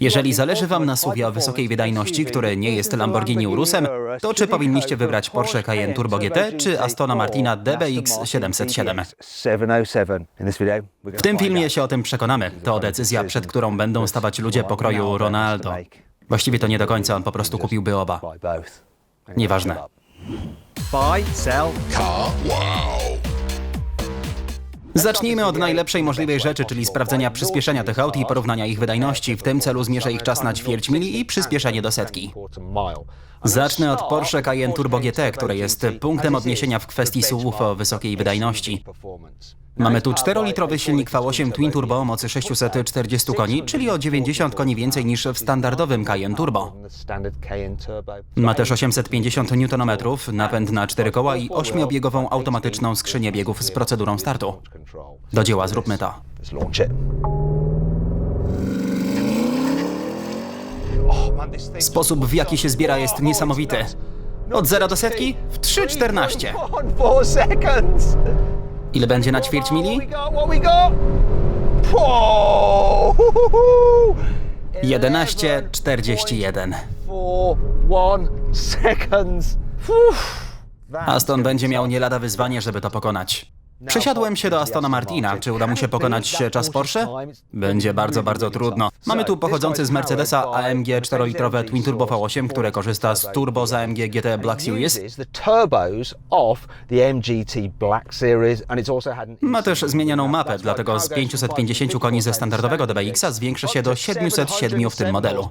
Jeżeli zależy Wam na SUV o wysokiej wydajności, które nie jest Lamborghini Urusem, to czy powinniście wybrać Porsche Cayenne Turbo GT czy Astona Martina DBX 707? W tym filmie się o tym przekonamy. To decyzja, przed którą będą stawać ludzie pokroju Ronaldo. Właściwie to nie do końca, on po prostu kupiłby oba. Nieważne. Buy, sell, Zacznijmy od najlepszej możliwej rzeczy, czyli sprawdzenia przyspieszenia tych aut i porównania ich wydajności. W tym celu zmierzę ich czas na ćwierć mili i przyspieszenie do setki. Zacznę od Porsche Cayenne Turbo GT, które jest punktem odniesienia w kwestii SUVów o wysokiej wydajności. Mamy tu 4-litrowy silnik V8 Twin Turbo o mocy 640 koni, czyli o 90 koni więcej niż w standardowym Cayenne Turbo. Ma też 850 Nm, napęd na 4 koła i 8-biegową automatyczną skrzynię biegów z procedurą startu. Do dzieła, zróbmy to. Sposób w jaki się zbiera jest niesamowity. Od 0 do setki w 3,14. Four seconds. Ile będzie na ćwierć mili? we got? What we got? Whoa! 11,41. Four, one seconds. Aston będzie miał nie lada wyzwanie, żeby to pokonać. Przesiadłem się do Astona Martina. Czy uda mu się pokonać czas Porsche? Będzie bardzo, bardzo trudno. Mamy tu pochodzący z Mercedesa AMG 4-litrowe Twin Turbo V8, które korzysta z turbo z AMG GT Black Series. Ma też zmienioną mapę, dlatego z 550 koni ze standardowego DBX-a zwiększy się do 707 w tym modelu.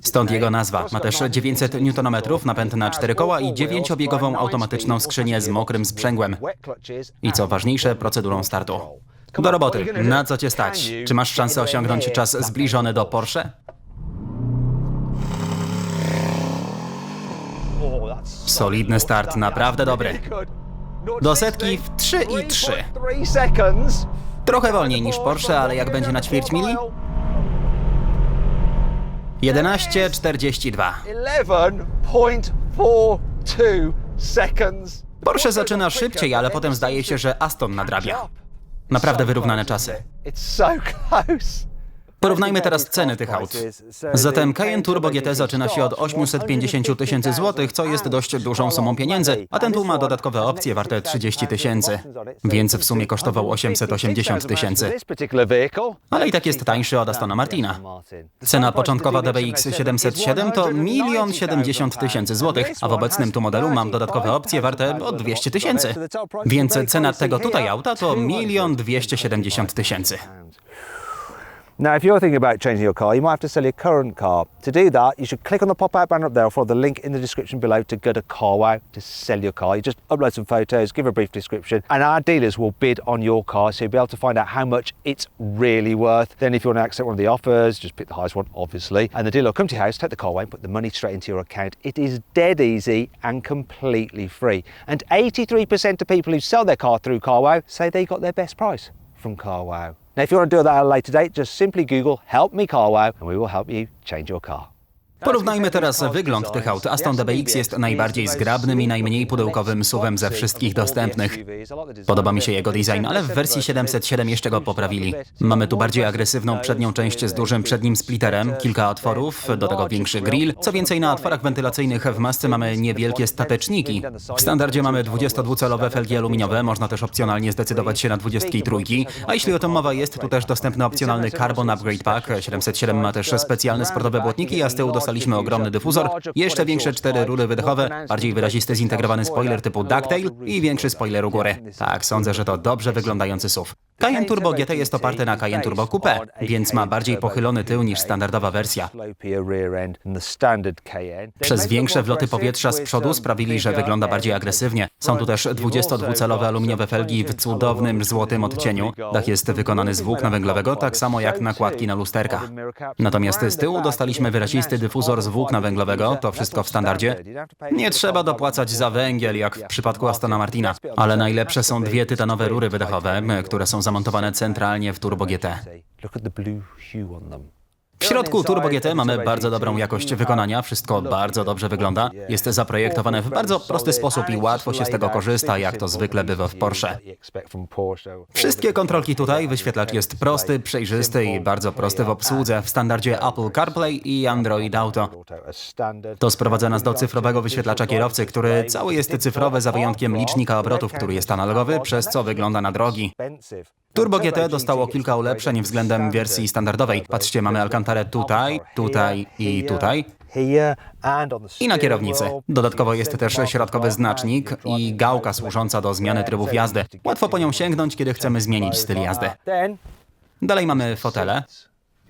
Stąd jego nazwa. Ma też 900 Nm, napęd na 4 koła i 9-biegową automatyczną skrzynię z mokrym sprzęgłem. I co ważniejsze, procedurą startu. Do roboty. Na co cię stać? Czy masz szansę osiągnąć czas zbliżony do Porsche? Solidny start, naprawdę dobry. Do setki w 3 i 3. Trochę wolniej niż Porsche, ale jak będzie na ćwierć mili? 11,42. 11.42 seconds. Porsche zaczyna szybciej, ale potem zdaje się, że Aston nadrabia. Naprawdę wyrównane czasy. It's so close. Porównajmy teraz ceny tych aut. Zatem Cayenne Turbo GT zaczyna się od 850 tysięcy złotych, co jest dość dużą sumą pieniędzy, a ten tu ma dodatkowe opcje warte 30 tysięcy, więc w sumie kosztował 880 tysięcy. Ale i tak jest tańszy od Astona Martina. Cena początkowa DBX 707 to 1 070 tysięcy złotych, a w obecnym tu modelu mam dodatkowe opcje warte o 200 tysięcy. Więc cena tego tutaj auta to 1 270 tysięcy. Now, if you're thinking about changing your car, you might have to sell your current car. To do that, you should click on the pop-out banner up there or follow the link in the description below to go to CarWow to sell your car. You just upload some photos, give a brief description, and our dealers will bid on your car, so you'll be able to find out how much it's really worth. Then, if you want to accept one of the offers, just pick the highest one, obviously, and the dealer will come to your house, take the car away, and put the money straight into your account. It is dead easy and completely free. And 83% of people who sell their car through CarWow say they got their best price from CarWow. Now, if you want to do that at a later date, just simply Google "Help Me CarWow" and we will help you change your car. Porównajmy teraz wygląd tych aut. Aston DBX jest najbardziej zgrabnym i najmniej pudełkowym SUVem ze wszystkich dostępnych. Podoba mi się jego design, ale w wersji 707 jeszcze go poprawili. Mamy tu bardziej agresywną przednią część z dużym przednim splitterem, kilka otworów, do tego większy grill. Co więcej, na otworach wentylacyjnych w masce mamy niewielkie stateczniki. W standardzie mamy 22-calowe felgi aluminiowe, można też opcjonalnie zdecydować się na 23. A jeśli o tym mowa, jest tu też dostępny opcjonalny Carbon Upgrade Pack. 707 ma też specjalne sportowe błotniki, a z tyłu ogromny dyfuzor, jeszcze większe cztery rury wydechowe, bardziej wyrazisty zintegrowany spoiler typu Ducktail i większy spoiler u góry. Tak, sądzę, że to dobrze wyglądający SUV. Cayenne Turbo GT jest oparte na Cayenne Turbo Coupe, więc ma bardziej pochylony tył niż standardowa wersja. Przez większe wloty powietrza z przodu sprawili, że wygląda bardziej agresywnie. Są tu też 22-calowe aluminiowe felgi w cudownym złotym odcieniu. Dach jest wykonany z włókna węglowego, tak samo jak nakładki na lusterkach. Natomiast z tyłu dostaliśmy wyrazisty dyfuzor z włókna węglowego, to wszystko w standardzie. Nie trzeba dopłacać za węgiel, jak w przypadku Astona Martina, ale najlepsze są dwie tytanowe rury wydechowe, które są zamontowane centralnie w Turbo GT. W środku Turbo GT mamy bardzo dobrą jakość wykonania, wszystko bardzo dobrze wygląda. Jest zaprojektowane w bardzo prosty sposób i łatwo się z tego korzysta, jak to zwykle bywa w Porsche. Wszystkie kontrolki tutaj, wyświetlacz jest prosty, przejrzysty i bardzo prosty w obsłudze w standardzie Apple CarPlay i Android Auto. To sprowadza nas do cyfrowego wyświetlacza kierowcy, który cały jest cyfrowy za wyjątkiem licznika obrotów, który jest analogowy, przez co wygląda na drogi. Turbo GT dostało kilka ulepszeń względem wersji standardowej. Patrzcie, mamy Alcantarę tutaj, tutaj i tutaj. I na kierownicy. Dodatkowo jest też środkowy znacznik i gałka służąca do zmiany trybów jazdy. Łatwo po nią sięgnąć, kiedy chcemy zmienić styl jazdy. Dalej mamy fotele.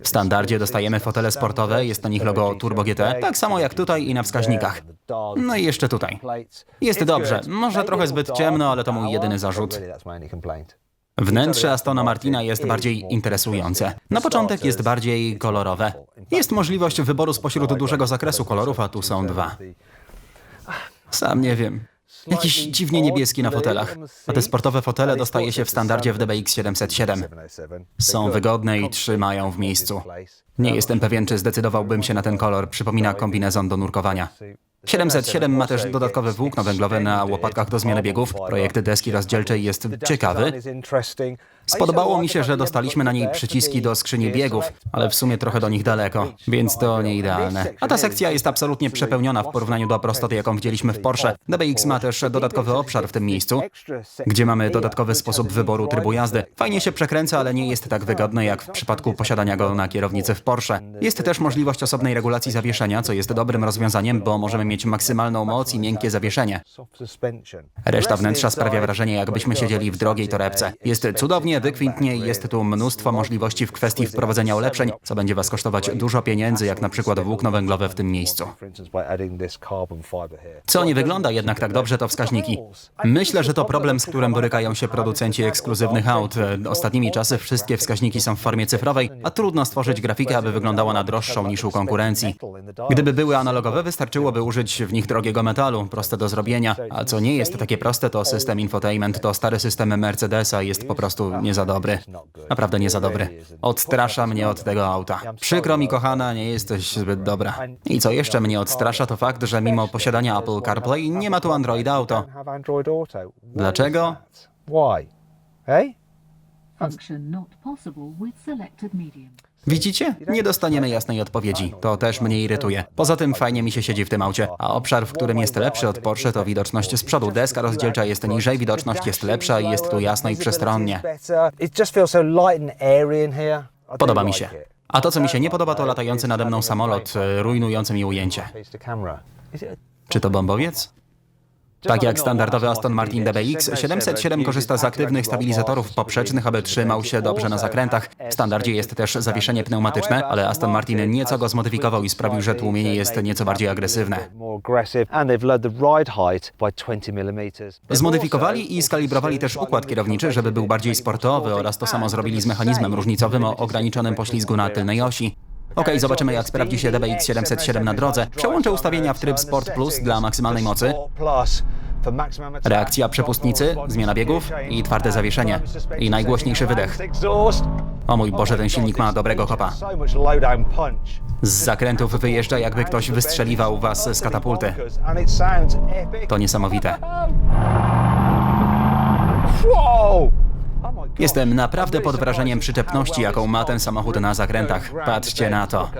W standardzie dostajemy fotele sportowe, jest na nich logo Turbo GT, tak samo jak tutaj i na wskaźnikach. No i jeszcze tutaj. Jest dobrze, może trochę zbyt ciemno, ale to mój jedyny zarzut. Wnętrze Astona Martina jest bardziej interesujące. Na początek jest bardziej kolorowe. Jest możliwość wyboru spośród dużego zakresu kolorów, a tu są dwa. Sam nie wiem. Jakiś dziwnie niebieski na fotelach. A te sportowe fotele dostaje się w standardzie w DBX 707. Są wygodne i trzymają w miejscu. Nie jestem pewien, czy zdecydowałbym się na ten kolor. Przypomina kombinezon do nurkowania. 707 ma też dodatkowe włókno węglowe na łopatkach do zmiany biegów. Projekt deski rozdzielczej jest ciekawy. Spodobało mi się, że dostaliśmy na niej przyciski do skrzyni biegów, ale w sumie trochę do nich daleko, więc to nie idealne. A ta sekcja jest absolutnie przepełniona w porównaniu do prostoty, jaką widzieliśmy w Porsche. DBX ma też dodatkowy obszar w tym miejscu, gdzie mamy dodatkowy sposób wyboru trybu jazdy. Fajnie się przekręca, ale nie jest tak wygodny jak w przypadku posiadania go na kierownicy w Porsche. Jest też możliwość osobnej regulacji zawieszenia, co jest dobrym rozwiązaniem, bo możemy mieć maksymalną moc i miękkie zawieszenie. Reszta wnętrza sprawia wrażenie, jakbyśmy siedzieli w drogiej torebce. Jest cudownie, wykwintnie i jest tu mnóstwo możliwości w kwestii wprowadzenia ulepszeń, co będzie Was kosztować dużo pieniędzy, jak na przykład włókno węglowe w tym miejscu. Co nie wygląda jednak tak dobrze, to wskaźniki. Myślę, że to problem, z którym borykają się producenci ekskluzywnych aut. Ostatnimi czasy wszystkie wskaźniki są w formie cyfrowej, a trudno stworzyć grafikę, aby wyglądała na droższą niż u konkurencji. Gdyby były analogowe, wystarczyłoby użyć w nich drogiego metalu, proste do zrobienia. A co nie jest takie proste, to system infotainment, to stary system Mercedesa jest po prostu nie za dobry. Naprawdę nie za dobry. Odstrasza mnie od tego auta. Przykro mi, kochana, nie jesteś zbyt dobra. I co jeszcze mnie odstrasza, to fakt, że mimo posiadania Apple CarPlay nie ma tu Android Auto. Dlaczego? Why? Hey? Function not possible with selected medium. Widzicie? Nie dostaniemy jasnej odpowiedzi. To też mnie irytuje. Poza tym fajnie mi się siedzi w tym aucie. A obszar, w którym jest lepszy od Porsche, to widoczność z przodu. Deska rozdzielcza jest niżej, widoczność jest lepsza i jest tu jasno i przestronnie. Podoba mi się. A to, co mi się nie podoba, to latający nade mną samolot, e, rujnujący mi ujęcie. Czy to bombowiec? Tak jak standardowy Aston Martin DBX, 707 korzysta z aktywnych stabilizatorów poprzecznych, aby trzymał się dobrze na zakrętach. W standardzie jest też zawieszenie pneumatyczne, ale Aston Martin nieco go zmodyfikował i sprawił, że tłumienie jest nieco bardziej agresywne. Zmodyfikowali i skalibrowali też układ kierowniczy, żeby był bardziej sportowy oraz to samo zrobili z mechanizmem różnicowym o ograniczonym poślizgu na tylnej osi. Okej, zobaczymy jak sprawdzi się DBX 707 na drodze. Przełączę ustawienia w tryb Sport Plus dla maksymalnej mocy. Reakcja przepustnicy, zmiana biegów i twarde zawieszenie. I najgłośniejszy wydech. O mój Boże, ten silnik ma dobrego kopa. Z zakrętów wyjeżdża jakby ktoś wystrzeliwał was z katapulty. To niesamowite. Jestem naprawdę pod wrażeniem przyczepności, jaką ma ten samochód na zakrętach. Patrzcie na to.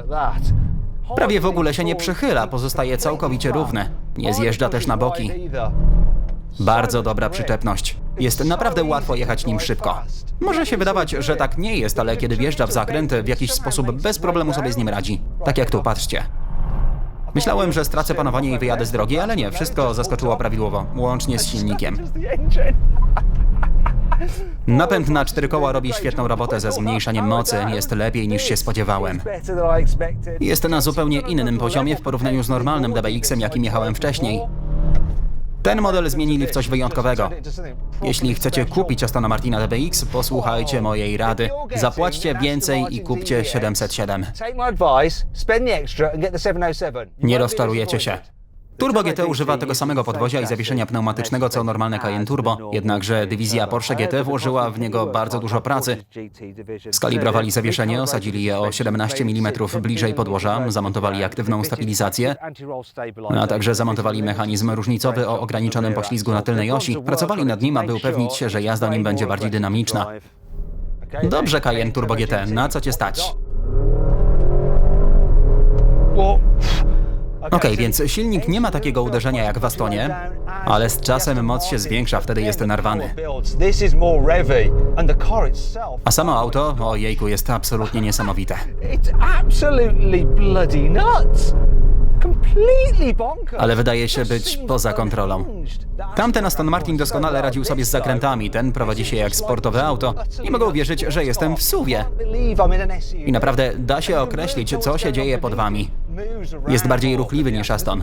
Prawie w ogóle się nie przychyla, pozostaje całkowicie równy. Nie zjeżdża też na boki. Bardzo dobra przyczepność. Jest naprawdę łatwo jechać nim szybko. Może się wydawać, że tak nie jest, ale kiedy wjeżdża w zakręt, w jakiś sposób bez problemu sobie z nim radzi. Tak jak tu, patrzcie. Myślałem, że stracę panowanie i wyjadę z drogi, ale nie, wszystko zaskoczyło prawidłowo, łącznie z silnikiem. Napęd na cztery koła robi świetną robotę ze zmniejszaniem mocy, jest lepiej niż się spodziewałem. Jest na zupełnie innym poziomie w porównaniu z normalnym DBX-em, jakim jechałem wcześniej. Ten model zmienili w coś wyjątkowego. Jeśli chcecie kupić Astona Martina DBX, posłuchajcie mojej rady. Zapłaćcie więcej i kupcie 707. Nie rozczarujecie się. Turbo GT używa tego samego podwozia i zawieszenia pneumatycznego co normalne Cayenne Turbo, jednakże dywizja Porsche GT włożyła w niego bardzo dużo pracy. Skalibrowali zawieszenie, osadzili je o 17 mm bliżej podłoża, zamontowali aktywną stabilizację, a także zamontowali mechanizm różnicowy o ograniczonym poślizgu na tylnej osi. Pracowali nad nim, aby upewnić się, że jazda nim będzie bardziej dynamiczna. Dobrze, Cayenne Turbo GT, na co cię stać? Okej, więc silnik nie ma takiego uderzenia jak w Astonie, ale z czasem moc się zwiększa, wtedy jest narwany. A samo auto, ojejku, jest absolutnie niesamowite. Ale wydaje się być poza kontrolą. Tamten Aston Martin doskonale radził sobie z zakrętami, ten prowadzi się jak sportowe auto. Nie mogę uwierzyć, że jestem w suwie. I naprawdę da się określić, co się dzieje pod wami. Jest bardziej ruchliwy niż Aston.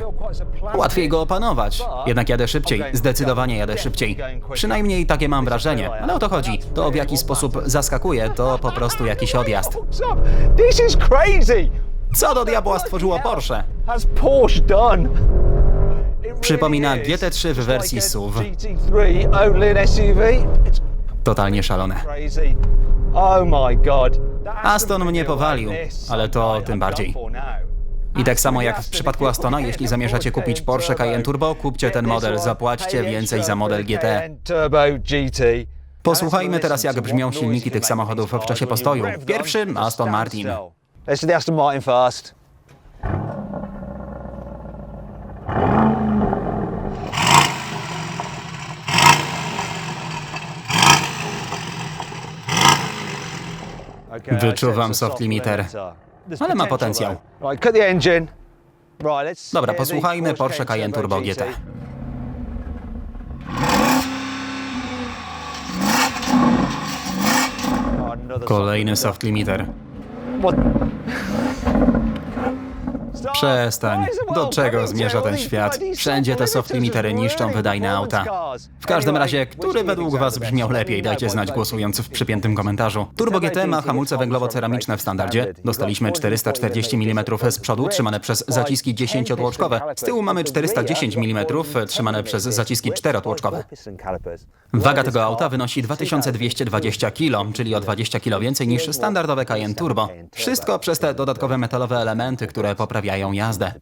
Łatwiej go opanować. Jednak jadę szybciej, zdecydowanie jadę szybciej. Przynajmniej takie mam wrażenie, ale o to chodzi. To w jaki sposób zaskakuje, to po prostu jakiś odjazd. Co do diabła stworzyło Porsche? Przypomina is. GT3 w wersji SUV. GT3 only an SUV. It's Totalnie szalone. Oh Aston mnie powalił, ale to tym bardziej. I tak samo jak w przypadku Astona, jeśli zamierzacie kupić Porsche Cayenne Turbo, kupcie ten model, zapłaćcie więcej za model GT. Posłuchajmy teraz, jak brzmią silniki tych samochodów w czasie postoju. Pierwszy Aston Martin. Aston Martin first. Wyczuwam soft limiter. Ale ma potencjał. Dobra, posłuchajmy Porsche Cayenne Turbo GT. Oh, Kolejny soft limiter. Przestań. Do czego zmierza ten świat? Wszędzie te soft limitery niszczą wydajne auta. W każdym razie, który według Was brzmiał lepiej? Dajcie znać głosując w przypiętym komentarzu. Turbo GT ma hamulce węglowo-ceramiczne w standardzie. Dostaliśmy 440 mm z przodu, trzymane przez zaciski 10-tłoczkowe. Z tyłu mamy 410 mm, trzymane przez zaciski 4-tłoczkowe. Waga tego auta wynosi 2220 kg, czyli o 20 kg więcej niż standardowe Cayenne Turbo. Wszystko przez te dodatkowe metalowe elementy, które poprawiają jazdę.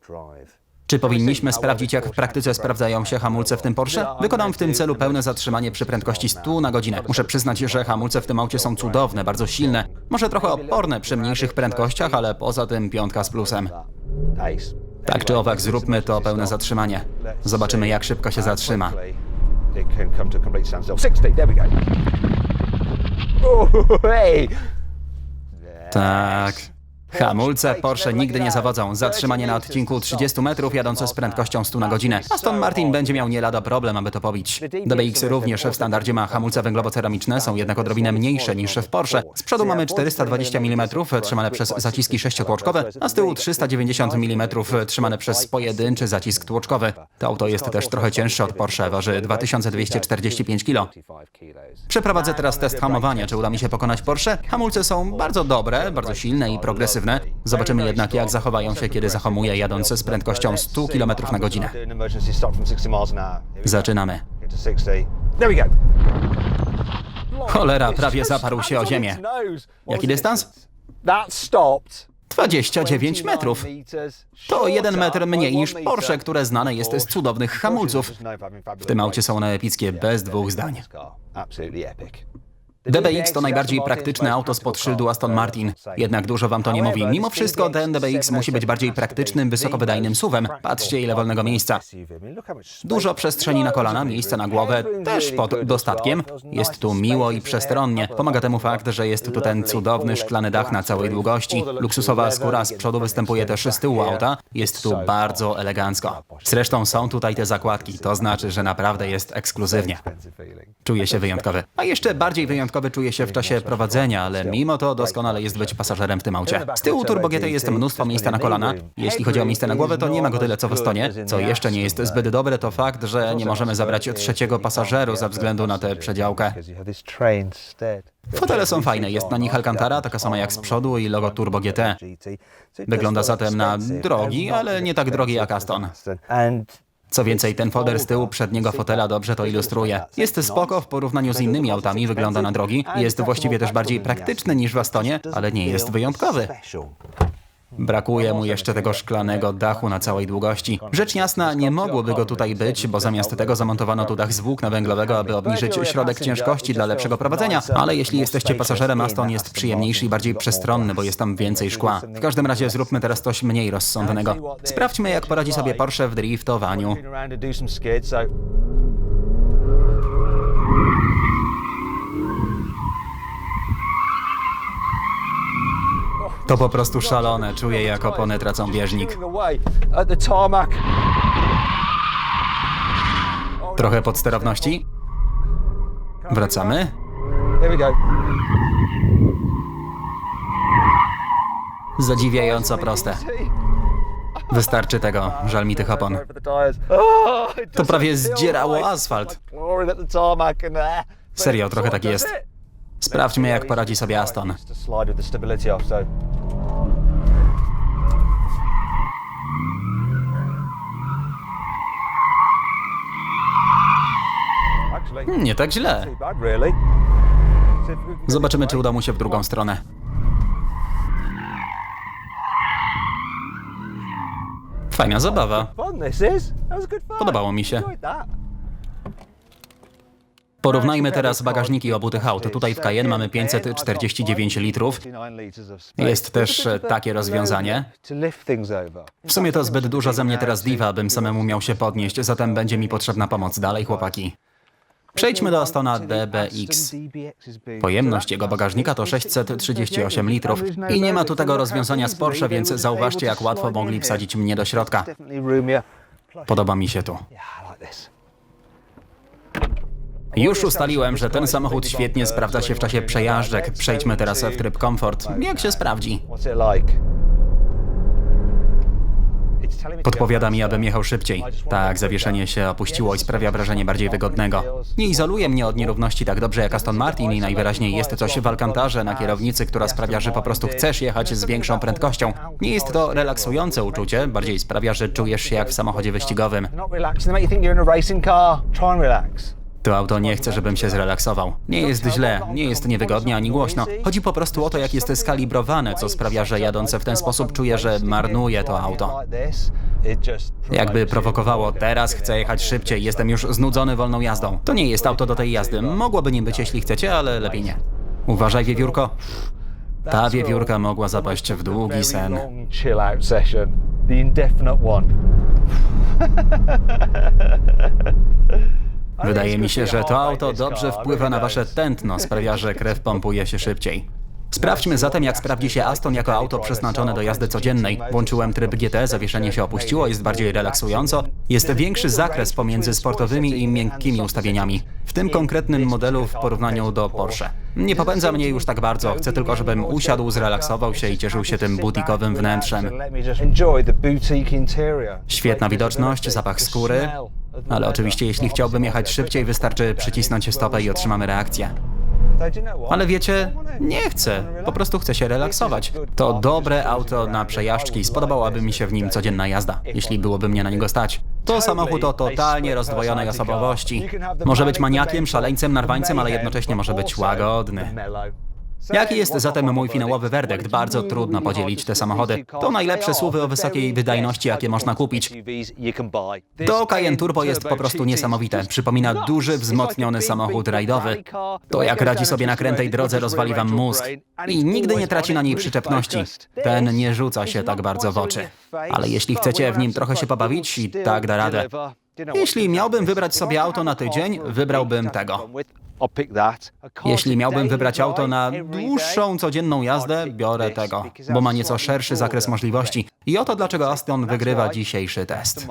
Czy powinniśmy sprawdzić, jak w praktyce sprawdzają się hamulce w tym Porsche? Wykonam w tym celu pełne zatrzymanie przy prędkości 100 na godzinę. Muszę przyznać, że hamulce w tym aucie są cudowne, bardzo silne. Może trochę oporne przy mniejszych prędkościach, ale poza tym piątka z plusem. Tak czy owak, zróbmy to pełne zatrzymanie. Zobaczymy, jak szybko się zatrzyma. It can come to a complete standstill. 60, there we go. Hey. Tak. Hamulce Porsche nigdy nie zawodzą. Zatrzymanie na odcinku 30 metrów jadące z prędkością 100 na godzinę. Aston Martin będzie miał nie lada problem, aby to pobić. DBX również w standardzie ma hamulce węglowo-ceramiczne, są jednak odrobinę mniejsze niż w Porsche. Z przodu mamy 420 mm trzymane przez zaciski sześciotłoczkowe, a z tyłu 390 mm trzymane przez pojedynczy zacisk tłoczkowy. To auto jest też trochę cięższe od Porsche, waży 2245 kg. Przeprowadzę teraz test hamowania. Czy uda mi się pokonać Porsche? Hamulce są bardzo dobre, bardzo silne i progresywne. Zobaczymy jednak, jak zachowają się, kiedy zahamuję jadąc z prędkością 100 km na godzinę. Zaczynamy. Cholera, prawie zaparł się o ziemię. Jaki dystans? That stopped. 29 metrów. To jeden metr mniej niż Porsche, które znane jest z cudownych hamulców. W tym aucie są one epickie, bez dwóch zdań. DBX to najbardziej praktyczne auto spod szyldu Aston Martin. Jednak dużo wam to nie mówi. Mimo wszystko ten DBX musi być bardziej praktycznym, wysokowydajnym SUVem. Patrzcie ile wolnego miejsca. Dużo przestrzeni na kolana, miejsca na głowę, też pod dostatkiem. Jest tu miło i przestronnie. Pomaga temu fakt, że jest tu ten cudowny szklany dach na całej długości. Luksusowa skóra z przodu występuje też z tyłu auta. Jest tu bardzo elegancko. Zresztą są tutaj te zakładki. To znaczy, że naprawdę jest ekskluzywnie. Czuję się wyjątkowy. A jeszcze bardziej wyjątkowy wyjątkowy czuje się w czasie prowadzenia, ale mimo to doskonale jest być pasażerem w tym aucie. Z tyłu Turbo GT jest mnóstwo miejsca na kolana. Jeśli chodzi o miejsce na głowę, to nie ma go tyle co w Estonie. Co jeszcze nie jest zbyt dobre, to fakt, że nie możemy zabrać trzeciego pasażeru ze względu na tę przedziałkę. Fotele są fajne, jest na nich Alcantara, taka sama jak z przodu i logo Turbo GT. Wygląda zatem na drogi, ale nie tak drogi jak Aston. Co więcej, ten folder z tyłu przedniego fotela dobrze to ilustruje. Jest spoko w porównaniu z innymi autami, wygląda na drogi. Jest właściwie też bardziej praktyczny niż w Astonie, ale nie jest wyjątkowy. Brakuje mu jeszcze tego szklanego dachu na całej długości. Rzecz jasna, nie mogłoby go tutaj być, bo zamiast tego zamontowano tu dach z włókna węglowego, aby obniżyć środek ciężkości dla lepszego prowadzenia. Ale jeśli jesteście pasażerem, Aston jest przyjemniejszy i bardziej przestronny, bo jest tam więcej szkła. W każdym razie zróbmy teraz coś mniej rozsądnego. Sprawdźmy, jak poradzi sobie Porsche w driftowaniu. To po prostu szalone, czuję jak opony tracą bieżnik. Trochę podsterowności. Wracamy. Zadziwiająco proste. Wystarczy tego, żal mi tych opon. To prawie zdzierało asfalt. Serio, trochę tak jest. Sprawdźmy, jak poradzi sobie Aston. Nie tak źle. Zobaczymy, czy uda mu się w drugą stronę. Fajna zabawa. Podobało mi się. Porównajmy teraz bagażniki obu tych aut. Tutaj w Cayenne mamy 549 litrów. Jest też takie rozwiązanie. W sumie to zbyt dużo ze mnie teraz diva, abym samemu miał się podnieść, zatem będzie mi potrzebna pomoc. Dalej, chłopaki. Przejdźmy do Astona DBX. Pojemność jego bagażnika to 638 litrów i nie ma tu tego rozwiązania z Porsche, więc zauważcie, jak łatwo mogli wsadzić mnie do środka. Podoba mi się tu. Już ustaliłem, że ten samochód świetnie sprawdza się w czasie przejażdżek. Przejdźmy teraz w tryb komfort. Jak się sprawdzi? Podpowiada mi, abym jechał szybciej. Tak, zawieszenie się opuściło i sprawia wrażenie bardziej wygodnego. Nie izoluje mnie od nierówności tak dobrze jak Aston Martin i najwyraźniej jest coś w Alcantarze na kierownicy, która sprawia, że po prostu chcesz jechać z większą prędkością. Nie jest to relaksujące uczucie, bardziej sprawia, że czujesz się jak w samochodzie wyścigowym. To auto nie chce, żebym się zrelaksował. Nie jest źle, nie jest niewygodnie ani głośno. Chodzi po prostu o to, jak jest skalibrowane, co sprawia, że jadąc w ten sposób czuję, że marnuję to auto. Jakby prowokowało, teraz chcę jechać szybciej, jestem już znudzony wolną jazdą. To nie jest auto do tej jazdy. Mogłoby nim być, jeśli chcecie, ale lepiej nie. Uważaj, wiewiórko. Ta wiewiórka mogła zapaść w długi sen. Wydaje mi się, że to auto dobrze wpływa na wasze tętno, sprawia, że krew pompuje się szybciej. Sprawdźmy zatem, jak sprawdzi się Aston jako auto przeznaczone do jazdy codziennej. Włączyłem tryb GT, zawieszenie się opuściło, jest bardziej relaksująco. Jest większy zakres pomiędzy sportowymi i miękkimi ustawieniami. W tym konkretnym modelu w porównaniu do Porsche. Nie popędza mnie już tak bardzo, chcę tylko, żebym usiadł, zrelaksował się i cieszył się tym butikowym wnętrzem. Świetna widoczność, zapach skóry. Ale oczywiście, jeśli chciałbym jechać szybciej, wystarczy przycisnąć stopę i otrzymamy reakcję. Ale wiecie, nie chcę. Po prostu chcę się relaksować. To dobre auto na przejażdżki. Spodobałaby mi się w nim codzienna jazda, jeśli byłoby mnie na niego stać. To samochód o totalnie rozdwojonej osobowości. Może być maniakiem, szaleńcem, narwańcem, ale jednocześnie może być łagodny. Jaki jest zatem mój finałowy werdykt? Bardzo trudno podzielić te samochody. To najlepsze słowy o wysokiej wydajności, jakie można kupić. To Cayenne Turbo jest po prostu niesamowite. Przypomina duży, wzmocniony samochód rajdowy. To jak radzi sobie na krętej drodze rozwali wam mózg. I nigdy nie traci na niej przyczepności. Ten nie rzuca się tak bardzo w oczy. Ale jeśli chcecie w nim trochę się pobawić, i tak da radę. Jeśli miałbym wybrać sobie auto na tydzień, wybrałbym tego. Jeśli miałbym wybrać auto na dłuższą, codzienną jazdę, biorę tego, bo ma nieco szerszy zakres możliwości. I oto dlaczego Aston wygrywa dzisiejszy test.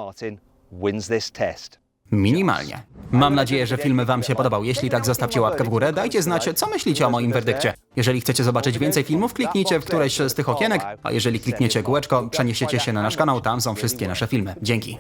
Minimalnie. Mam nadzieję, że film Wam się podobał. Jeśli tak, zostawcie łapkę w górę, dajcie znać, co myślicie o moim werdykcie. Jeżeli chcecie zobaczyć więcej filmów, kliknijcie w któreś z tych okienek, a jeżeli klikniecie kółeczko, przeniesiecie się na nasz kanał, tam są wszystkie nasze filmy. Dzięki.